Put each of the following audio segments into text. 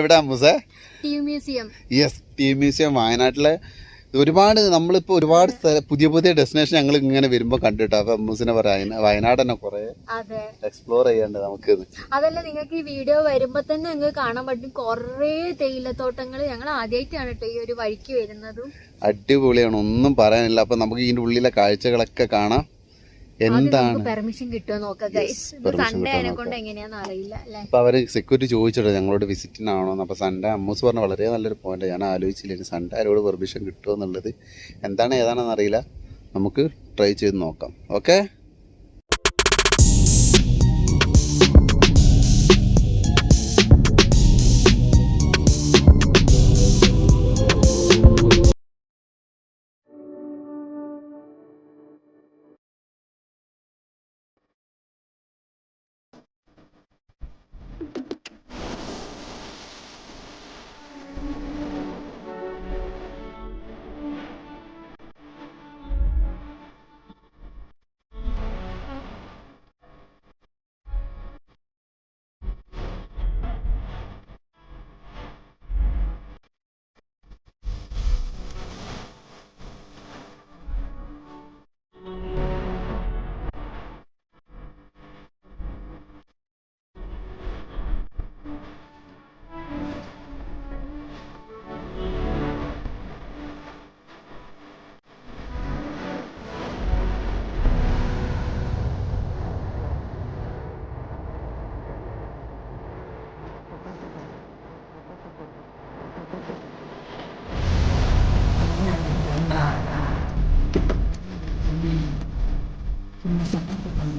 എവിടെ അമ്മൂസേ tea museum. Yes tea museum വയനാട്ടിലെ ഒരുപാട് നമ്മളിപ്പോൾ ഒരുപാട് പുതിയ പുതിയ ഡെസ്റ്റിനേഷൻ ഞങ്ങൾ ഇങ്ങനെ വരുമ്പോൾ കണ്ടിട്ടോ? അപ്പൊ അമ്മൂസിനെ പറയാം വയനാട് തന്നെ കൊറേ എക്സ്പ്ലോർ ചെയ്യണ്ടേ നമുക്ക്. അതല്ല നിങ്ങൾക്ക് ഈ വീഡിയോ വരുമ്പോ തന്നെ നിങ്ങൾക്ക് കാണാൻ പറ്റും. കൊറേ തേയിലത്തോട്ടങ്ങൾ ഞങ്ങൾ ആദ്യമായിട്ടാണ് കേട്ടോ ഈ ഒരു വഴിക്ക് വരുന്നതും. അടിപൊളിയാണ് ഒന്നും പറയാനില്ല. അപ്പൊ നമുക്ക് ഇതിന്റെ ഉള്ളിലെ കാഴ്ചകളൊക്കെ കാണാം. എന്താണ്? പെർമിഷൻ കിട്ടുമോ നോക്കാം ഗൈസ് permission സൺഡേ കിട്ടുമോ അതിനെ കൊണ്ട് എങ്ങനെയാന്ന് അറിയില്ല അല്ലെ? അപ്പോൾ അവർ സെക്യൂരിറ്റി ചോദിച്ചിട്ട് ഞങ്ങളോട് വിസിറ്റിനാണോ അപ്പൊ അപ്പോൾ സൺഡേ അമ്മൂസ് പറഞ്ഞ വളരെ നല്ലൊരു പോയിന്റ് ഞാൻ ആലോചിച്ചില്ല സൺഡേ ആരോട് പെർമിഷൻ കിട്ടുമോ എന്നുള്ളത്. എന്താണ് ഏതാണെന്ന് അറിയില്ല. നമുക്ക് ട്രൈ ചെയ്ത് നോക്കാം. ഓക്കെ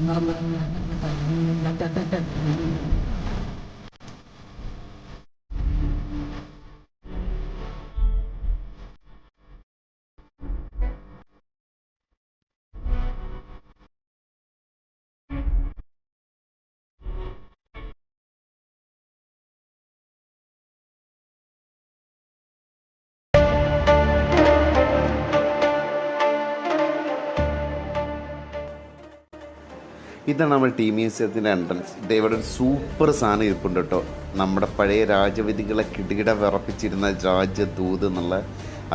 I'm a Allah, ഇതാണ് നമ്മുടെ ടി മ്യൂസിയത്തിന്റെ എൻട്രൻസ് ഇത് ഇവിടെ ഒരു സൂപ്പർ സാധനം ഇരിപ്പുണ്ട് കേട്ടോ. നമ്മുടെ പഴയ രാജവിധികളെ കിടുകിട വിറപ്പിച്ചിരുന്ന രാജദൂത് എന്നുള്ള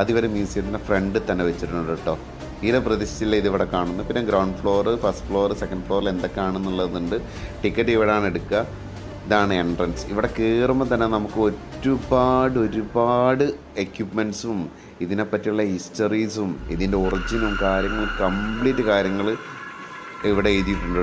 അതിവരെ മ്യൂസിയത്തിന്റെ ഫ്രണ്ട് തന്നെ വെച്ചിട്ടുണ്ട് കേട്ടോ. തീരെ പ്രതീക്ഷിച്ചില്ല ഇതിവിടെ കാണുന്നു പിന്നെ ground floor first floor second ഫ്ലോറിൽ എന്തൊക്കെയാണെന്നുള്ളതുണ്ട്. ടിക്കറ്റ് ഇവിടെയാണ് എടുക്കുക. ഇതാണ് എൻട്രൻസ് ഇവിടെ കയറുമ്പോൾ തന്നെ നമുക്ക് ഒരുപാട് ഒരുപാട് എക്യുപ്മെൻസും ഇതിനെപ്പറ്റിയുള്ള ഹിസ്റ്ററീസും ഇതിന്റെ ഒറിജിനും കാര്യങ്ങളും കംപ്ലീറ്റ് കാര്യങ്ങൾ ഇവിടെ എഴുതിയിട്ടുണ്ട്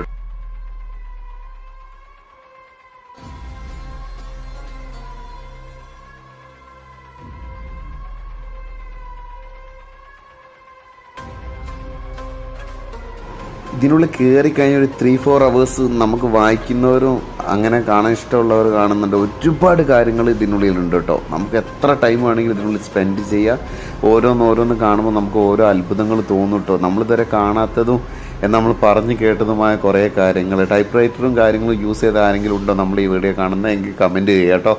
ഇതിനുള്ളിൽ കയറി കഴിഞ്ഞ ഒരു ത്രീ ഫോർ അവേഴ്സ് നമുക്ക് വായിക്കുന്നവരും അങ്ങനെ കാണാൻ ഇഷ്ടമുള്ളവർ കാണുന്നുണ്ട്. ഒരുപാട് കാര്യങ്ങൾ ഇതിനുള്ളിലുണ്ട് കേട്ടോ. നമുക്ക് എത്ര ടൈം വേണമെങ്കിലും ഇതിനുള്ളിൽ സ്പെൻഡ് ചെയ്യാം. ഓരോന്നോരോന്ന് ഓരോന്ന് കാണുമ്പോൾ നമുക്ക് ഓരോ അത്ഭുതങ്ങൾ തോന്നും കേട്ടോ. നമ്മളിതുവരെ കാണാത്തതും എന്ന് നമ്മൾ പറഞ്ഞു കേട്ടതുമായ കുറേ കാര്യങ്ങൾ. ടൈപ്പ് റൈറ്ററും കാര്യങ്ങളും യൂസ് ചെയ്ത ആരെങ്കിലും ഉണ്ടോ നമ്മൾ ഈ വീഡിയോ കാണുന്നത്? എങ്കിൽ കമന്റ് ചെയ്യാം കേട്ടോ.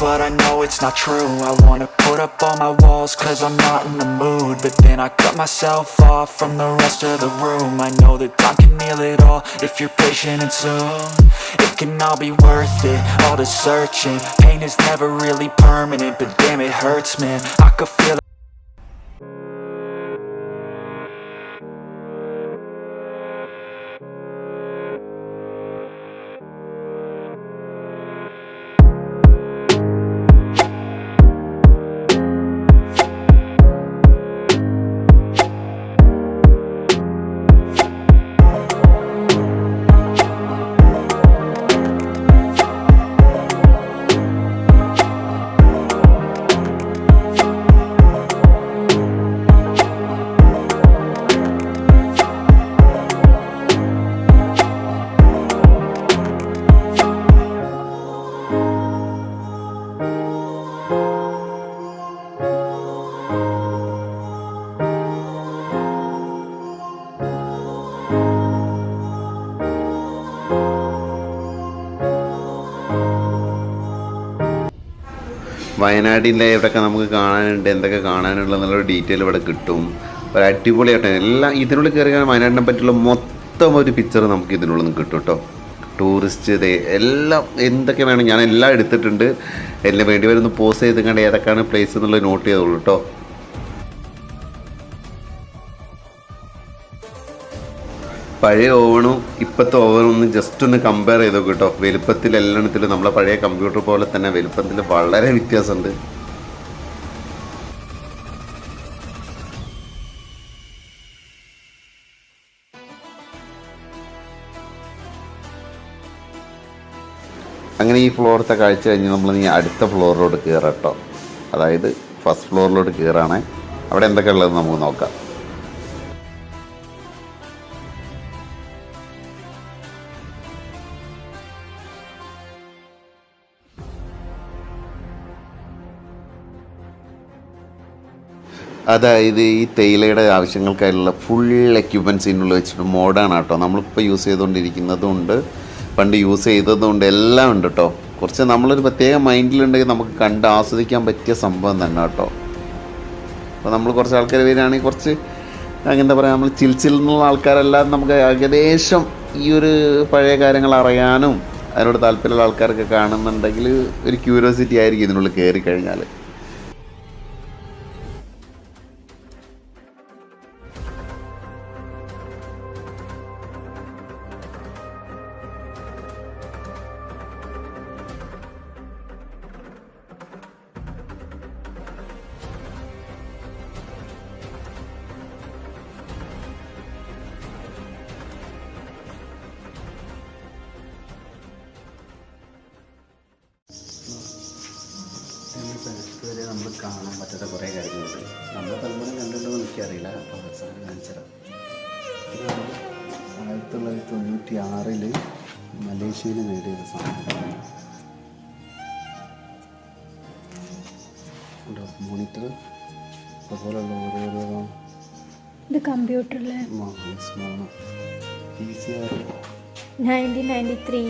but I know it's not true. I wanna put up all my walls, cause I'm not in the mood. But then I cut myself off from the rest of the room. I know that time can heal it all, if you're patient and soon. It can all be worth it, all the searching. Pain is never really permanent, but damn it hurts man. I could feel വയനാടിന്റെ ഇവിടെയൊക്കെ നമുക്ക് കാണാനുണ്ട് എന്തൊക്കെ കാണാനുള്ള എന്നുള്ള detail ഇവിടെ കിട്ടും. ഒരു അടിപൊളിയായിട്ട് എല്ലാം ഇതിനുള്ളിൽ കയറി വയനാടിനെ പറ്റിയുള്ള മൊത്തം ഒരു പിക്ചർ നമുക്ക് ഇതിനുള്ളിൽ നിന്ന് കിട്ടും കേട്ടോ ടൂറിസ്റ്റ് ഇത് എല്ലാം എന്തൊക്കെ വേണം ഞാൻ എല്ലാം എടുത്തിട്ടുണ്ട്. എല്ലാം വേണ്ടി വരുന്ന പോസ് ചെയ്ത് കണ്ട് ഏതൊക്കെയാണ് പ്ലേസ് എന്നുള്ളത് നോട്ട് ചെയ്തോളൂ കേട്ടോ പഴയ ഓവണും ഇപ്പോഴത്തെ ഓവനും ഒന്ന് ജസ്റ്റ് ഒന്ന് കമ്പയർ ചെയ്ത് നോക്കും കേട്ടോ വലുപ്പത്തിൽ എല്ലാത്തിലും നമ്മളെ പഴയ കമ്പ്യൂട്ടർ പോലെ തന്നെ വലുപ്പത്തിൽ വളരെ വ്യത്യാസമുണ്ട്. അങ്ങനെ ഈ ഫ്ലോറത്തെ കാഴ്ച കഴിഞ്ഞ് നമ്മൾ ഇനി അടുത്ത ഫ്ലോറിലോട്ട് കയറാം കേട്ടോ അതായത് ഫസ്റ്റ് ഫ്ലോറിലോട്ട് കയറാണേ അവിടെ എന്തൊക്കെ നമുക്ക് നോക്കാം. അതായത് ഈ തേയിലയുടെ ആവശ്യങ്ങൾക്കായിട്ടുള്ള ഫുൾ എക്യുപ്മെന്റ്സ് ഇതിനുള്ളിൽ വെച്ചിട്ട് മോഡേൺ ആട്ടോ. നമ്മളിപ്പോൾ യൂസ് ചെയ്തുകൊണ്ടിരിക്കുന്നതുകൊണ്ട് പണ്ട് യൂസ് ചെയ്തതുകൊണ്ട് എല്ലാം ഉണ്ട് കേട്ടോ കുറച്ച് നമ്മളൊരു പ്രത്യേക മൈൻഡിലുണ്ടെങ്കിൽ നമുക്ക് കണ്ട് ആസ്വദിക്കാൻ പറ്റിയ സംഭവം തന്നെ കേട്ടോ അപ്പോൾ നമ്മൾ കുറച്ച് ആൾക്കാർ വരികയാണെങ്കിൽ കുറച്ച് എന്താ പറയുക നമ്മൾ ചിൽച്ചിൽ എന്നുള്ള ആൾക്കാരെല്ലാം നമുക്ക് ഏകദേശം ഈ ഒരു പഴയ കാര്യങ്ങൾ അറിയാനും അതിനോട് താല്പര്യമുള്ള ആൾക്കാരൊക്കെ കാണുന്നുണ്ടെങ്കിൽ ഒരു ക്യൂരിയോസിറ്റി ആയിരിക്കും ഇതിനുള്ളിൽ കയറി കഴിഞ്ഞാൽ നമ്മൾ കാണാൻ പറ്റാത്ത കുറേ കാര്യങ്ങളുണ്ട്. നമ്മൾ തലമുറ കണ്ടിട്ടുണ്ടോ എനിക്ക് എനിക്കറിയില്ല. അപ്പോൾ അവസാനം കാണിച്ചുതരാം ആയിരത്തി തൊള്ളായിരത്തി തൊണ്ണൂറ്റി ആറിൽ മലേഷ്യയിൽ നേടിയ സാധനം മോണിറ്റർ അതുപോലുള്ള ഓരോരോ ഇത് കമ്പ്യൂട്ടറിലെ P C R nineteen ninety three.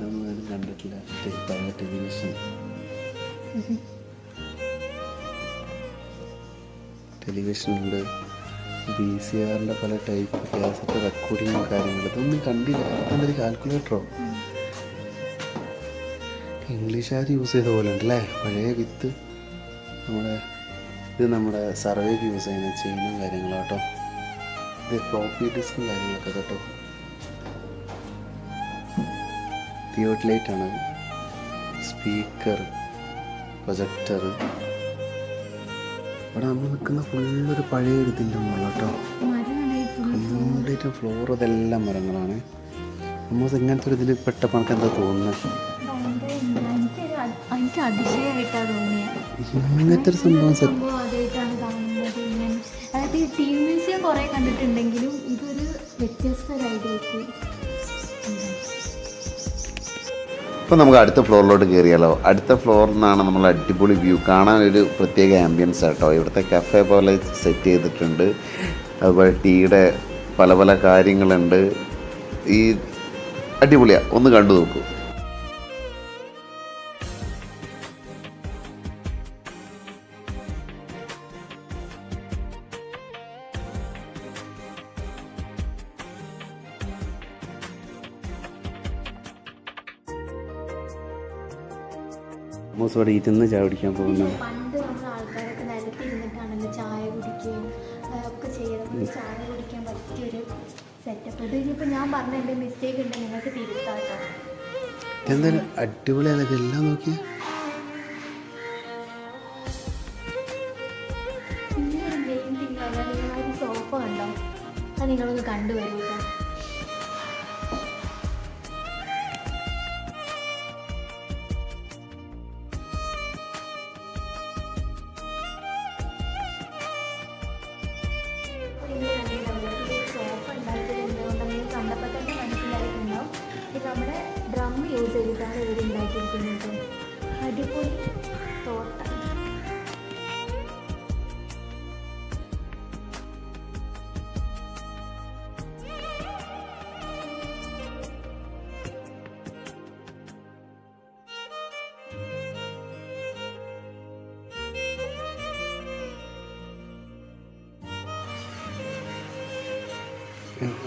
നമ്മളാരും കണ്ടിട്ടില്ല. ടെ- പഴയ ടെലിവിഷൻ. ടെലിവിഷൻ ഉണ്ട് ബി സി ആറിന്റെ പല ടൈപ്പ് ക്യാസറ്റ് റെക്കോർഡിങ്ങും കാര്യങ്ങളും. ഇതൊന്നും കണ്ടില്ല. ഒരു കാൽക്കുലേറ്ററോ ഇംഗ്ലീഷുകാർ യൂസ് ചെയ്ത പോലെ ഉണ്ടല്ലേ? പഴയ വിത്ത് നമ്മുടെ ഇത് നമ്മുടെ സർവേക്ക് യൂസ് ചെയ്യുന്ന ചെയിനും കാര്യങ്ങളാട്ടോ ഇത് ഫ്ലോപ്പി ഡിസ്കും കാര്യങ്ങളൊക്കെ കേട്ടോ. തിയോട്ട് ലൈറ്റ് ആണ്. സ്പീക്കർ പ്രൊജക്ടർ ഇവിടെ നമ്മൾ നിൽക്കുന്ന ഫുള്ളൊരു പഴയ ഒരു ഇതിന്റെ മുകളിൽ കേട്ടോ. കംപ്ലീറ്റ് ഫ്ലോർ ഇതെല്ലാം മരങ്ങളാണ്. നമ്മൾ ഇങ്ങനത്തെ ഒരു ഇതിൽ പെട്ടപ്പോൾ നമുക്ക് എന്താ തോന്നുന്നത് ഇങ്ങനത്തെ ഒരു സംഭവം അതായത് ടീം മ്യൂസിയം കുറേ കണ്ടിട്ടുണ്ടെങ്കിലും ഇതൊരു വ്യത്യസ്ത ഒരു ഐഡിയ ഇപ്പോൾ നമുക്ക് അടുത്ത ഫ്ലോറിലോട്ട് കയറിയാലോ? അടുത്ത ഫ്ലോറിൽ നിന്നാണ് നമ്മൾ അടിപൊളി വ്യൂ. കാണാൻ ഒരു പ്രത്യേക ആംബിയൻസ് ആട്ടോ. ഇവിടുത്തെ കഫേ പോലെ സെറ്റ് ചെയ്തിട്ടുണ്ട്. അതുപോലെ ടീയുടെ പല പല കാര്യങ്ങളുണ്ട്. ഈ അടിപൊളിയാണ് ഒന്ന് കണ്ടു നോക്കൂ. മോസ് ഇവിടെ ഇരുന്ന് ചായ കുടിക്കാൻ പോകുന്നത് പണ്ട് നമ്മൾ ആൾക്കാരൊക്കെ നിലത്ത് ഇരുന്നിട്ടാണല്ലോ ചായ കുടിക്കുകയും ഒക്കെ ചെയ്യുന്നത് ചായ കുടിക്കാൻ പറ്റിയൊരു സെറ്റപ്പ് ഇത് ഇനിയിപ്പോൾ ഞാൻ പറഞ്ഞ എന്റെ മിസ്റ്റേക്ക് ഉണ്ട്. നിങ്ങൾക്ക് തിരുത്താട്ടോ എന്തായാലും അടിപൊളിയാണ്. എല്ലാം നോക്കിയേ.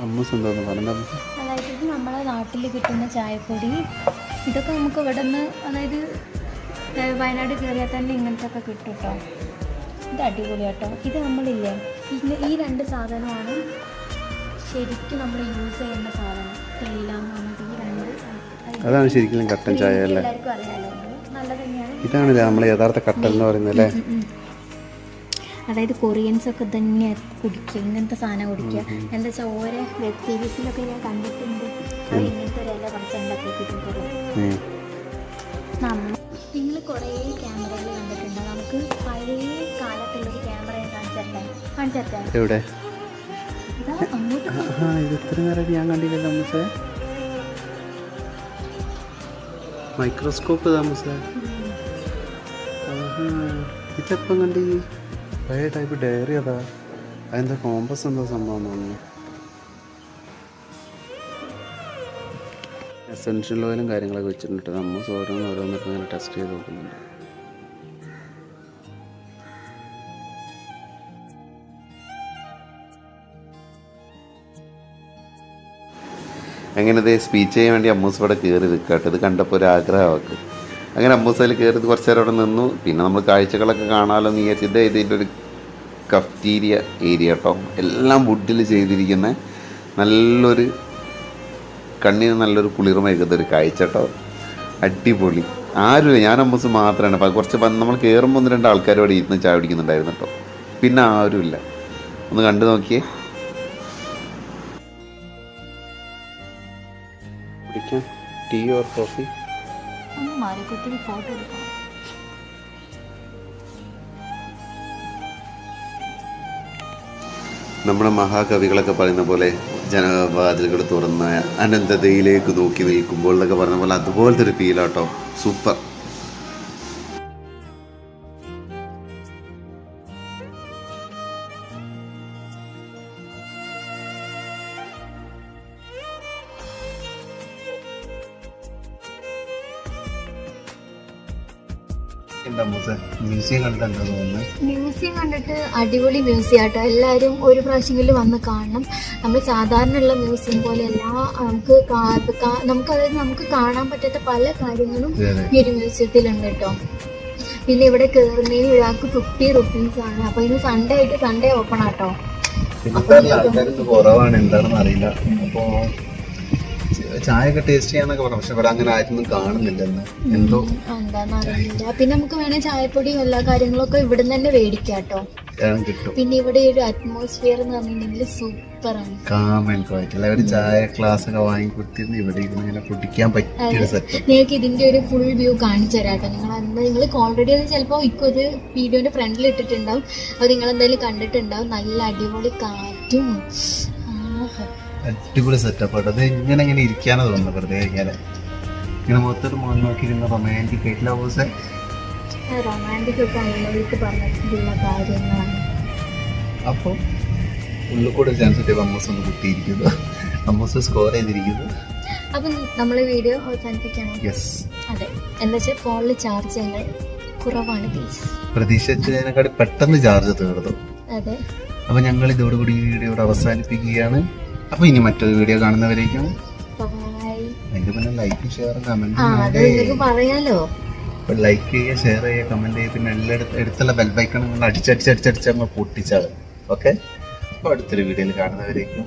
അമ്മൂസ് എന്താന്ന് പറഞ്ഞത്. അതായത് ഇത് നമ്മളെ നാട്ടിൽ കിട്ടുന്ന ചായപ്പൊടി. ഇതൊക്കെ നമുക്ക് ഇവിടെ നിന്ന് അതായത് വയനാട് കയറിയാൽ തന്നെ ഇങ്ങനത്തെ ഒക്കെ കിട്ടും കേട്ടോ ഇത് അടിപൊളി കേട്ടോ ഇത് നമ്മളില്ലേ പിന്നെ ഈ രണ്ട് സാധനമാണ് ശരിക്കും നമ്മൾ യൂസ് ചെയ്യുന്ന സാധനം. തേയില എന്ന് പറഞ്ഞിട്ട് ഈ രണ്ട് അതാണ് ശരിക്കും കട്ടൻ ചായ അല്ലേ? എല്ലാവർക്കും അറിയാലോ. നല്ല തന്നെയാണ്. ഇതാണല്ലേ നമ്മൾ യഥാർത്ഥ കട്ടൻ എന്ന് പറയുന്നത് അല്ലേ. അതായത് കൊറിയൻസ് ഒക്കെ തന്നെ കുടിക്കുക ഇങ്ങനത്തെ സാധനം കുടിക്കുക. എന്താ വെച്ചാൽ ഓരോ വെബ് സീരീസിലൊക്കെ ഞാൻ കണ്ടിട്ടുണ്ട്. ഇങ്ങനത്തെ ഒരു ഇല നിങ്ങൾ കുറേ ക്യാമറകൾ കണ്ടിട്ടുണ്ട്. നമുക്ക് പഴയ കാലത്തുള്ളൊരു ക്യാമറ എവിടെ? ഇത് ഇത്ര നേരം ഞാൻ കണ്ടില്ല താമസേ മൈക്രോസ്കോപ്പ് താമസേ ഇതെപ്പം കണ്ടി? പഴയ ടൈപ്പ് ഡയറി അതാ. അതിന്റെ കോമ്പസ് എന്താ സംഭവം തോന്നുന്നു. എസെൻഷ്യൽ ഓയിലും കാര്യങ്ങളൊക്കെ വെച്ചിട്ടുണ്ട്. നമ്മൾ ഓരോന്ന് ഓരോന്നിട്ട് ഇങ്ങനെ ടെസ്റ്റ് ചെയ്ത് നോക്കുന്നുണ്ട്. അങ്ങനെ ഇതേ സ്പീച്ച് ചെയ്യാൻ വേണ്ടി അമ്മൂസ് ഇവിടെ കയറി നിൽക്കട്ടെ ഇത് കണ്ടപ്പോൾ ഒരു ആഗ്രഹം അവർക്ക് അങ്ങനെ അമ്മൂസയിൽ കയറി കുറച്ച് നേരം അവിടെ നിന്നു. പിന്നെ നമ്മൾ കാഴ്ചകളൊക്കെ കാണാമല്ലോ എന്ന് ചിന്ത ഇതിന്റെ ഒരു കഫ്റ്റീരിയ ഏരിയ കേട്ടോ എല്ലാം വുഡിൽ ചെയ്തിരിക്കുന്ന നല്ലൊരു കണ്ണിന് നല്ലൊരു കുളിർമ ഒരു കാഴ്ച കേട്ടോ അടിപൊളി. ആരുമില്ല. ഞാൻ അമ്മസ് മാത്രമാണ് അപ്പം കുറച്ച് നമ്മൾ കയറുമ്പോൾ ഒന്ന് രണ്ട് ആൾക്കാർ അവിടെ ഇരുന്ന് ചായ പിടിക്കുന്നുണ്ടായിരുന്നു കേട്ടോ പിന്നെ ആരുമില്ല. ഒന്ന് കണ്ടു നോക്കിയേ. Tea or coffee? ഒന്ന് മാറിക്കുത്തി ഫോട്ടോ എടുക്കണം നമ്മുടെ മഹാകവികളൊക്കെ പറയുന്ന പോലെ ജനവാതിലുകൾ തുറന്ന അനന്തതയിലേക്ക് നോക്കി നിൽക്കുമ്പോൾ എന്നൊക്കെ പറഞ്ഞ പോലെ അതുപോലത്തെ ഒരു ഫീലാട്ടോ സൂപ്പർ. മ്യൂസിയം കണ്ടിട്ട് എന്താ തോന്നുന്നത് മ്യൂസിയം കണ്ടിട്ട് അടിപൊളി മ്യൂസിയം ആട്ടോ. എല്ലാവരും ഒരു പ്രാവശ്യമെങ്കിലും വന്ന് കാണണം. നമ്മൾ സാധാരണ ഉള്ള മ്യൂസിയം പോലെ പോലെയല്ല. നമുക്ക് നമുക്ക് അതായത് നമുക്ക് കാണാൻ പറ്റാത്ത പല കാര്യങ്ങളും ഈ ഒരു മ്യൂസിയത്തിലുണ്ട് കേട്ടോ. പിന്നെ ഇവിടെ കയറുന്നതിന് ഒരാൾക്ക് ഫിഫ്റ്റി റുപ്പീസ് ആണ്. അപ്പൊ ഇന്ന് സൺഡേ ആയിട്ട് സൺഡേ ഓപ്പൺ ആട്ടോ. കുറവാണ്. എന്താണെന്ന് അറിയില്ല അപ്പോ ചായ ഒക്കെ ടേസ്റ്റ് ചെയ്യാന്നൊക്കെ പറഞ്ഞു. പക്ഷെ ഇവിടെ അങ്ങനെ ആയിരുന്നു കാണുന്നില്ലെന്ന്. എന്തോ? എന്താന്ന് അറിയില്ല പിന്നെ നമുക്ക് വേണേ ചായപ്പൊടിയും എല്ലാ കാര്യങ്ങളും ഒക്കെ ഇവിടെ തന്നെ മേടിക്കാട്ടോ കിട്ടും. പിന്നെ ഇവിടെ ഒരു അറ്റ്മോസ്ഫിയർ എന്ന് പറഞ്ഞിട്ടുണ്ടെങ്കിൽ സൂപ്പർ സൂപ്പറാണ്. കാമൻ ക്വയറ്റ് അല്ല ഒരു ചായ ക്ലാസ് ഒക്കെ വാങ്ങി കൊടുത്തിരുന്ന് ഇവിടെ ഇരുന്ന് ഇങ്ങനെ കുടിക്കാൻ പറ്റിയൊരു സെറ്റ് നിങ്ങൾക്ക് ഇതിന്റെ ഒരു ഫുൾ വ്യൂ കാണിച്ചു തരാം കേട്ടോ. നിങ്ങൾ അന്ന് നിങ്ങൾ ഓൾറെഡി അത് ചിലപ്പോൾ ഒരു വീഡിയോന്റെ ഫ്രണ്ടിൽ ഇട്ടിട്ടുണ്ടാവും. അത് നിങ്ങൾ എന്തായാലും കണ്ടിട്ടുണ്ടാവും. നല്ല അടിപൊളി കാറ്റും. അടിപൊളി സെറ്റപ്പ് ആട്ടോ. അത് ഇങ്ങനെ ഇങ്ങനെ ഇരിക്കാനോ തോന്നുന്നു വെറുതെ ഇങ്ങനെ. ഇങ്ങനെ മൊത്തത്തിൽ മോൻ നോക്കിയിരുന്ന റൊമാന്റിക് ആയിട്ടുള്ള ഹൗസ് റൊമാന്റിക് ഒക്കെ പറഞ്ഞിട്ടുള്ള കാര്യങ്ങളാണ്. അപ്പോൾ ഉള്ളിൽ കൂടെ ചാൻസ് കിട്ടിയപ്പോൾ അമ്മൂസ് ഒന്ന് കുത്തിയിരിക്കുന്നു. അമ്മൂസ് സ്കോർ ചെയ്തിരിക്കുന്നു. അപ്പം നമ്മൾ വീഡിയോ അവസാനിപ്പിക്കണം യെസ് അതെ. എന്താ വെച്ചാൽ ഫോണിൽ ചാർജ് ഞങ്ങൾ കുറവാണ് പ്രതീക്ഷിച്ചതിനെക്കാട്ടി പെട്ടെന്ന് ചാർജ് തീർന്നു. അതെ. അപ്പോൾ ഞങ്ങൾ ഇതോടുകൂടി ഈ വീഡിയോ അവസാനിപ്പിക്കുകയാണ്. അപ്പോൾ ഇനി മറ്റൊരു വീഡിയോ കാണുന്നവരേക്കും അതിന്റെ പിന്നെ ലൈക്ക് അത് നിങ്ങൾക്ക് പറയാലോ. അപ്പോൾ ലൈക്ക് ചെയ്യുക ഷെയർ ചെയ്യുക കമന്റ് ചെയ്യുക പിന്നെ എല്ലായിടത്തും എടുത്തുള്ള ബെൽബൈക്കൺ നിങ്ങൾ അടിച്ചടിച്ചടിച്ചടിച്ച് നമ്മൾ പൊട്ടിച്ചാൽ ഓക്കെ അപ്പോൾ അടുത്തൊരു വീഡിയോയിൽ കാണുന്നവരേക്കും.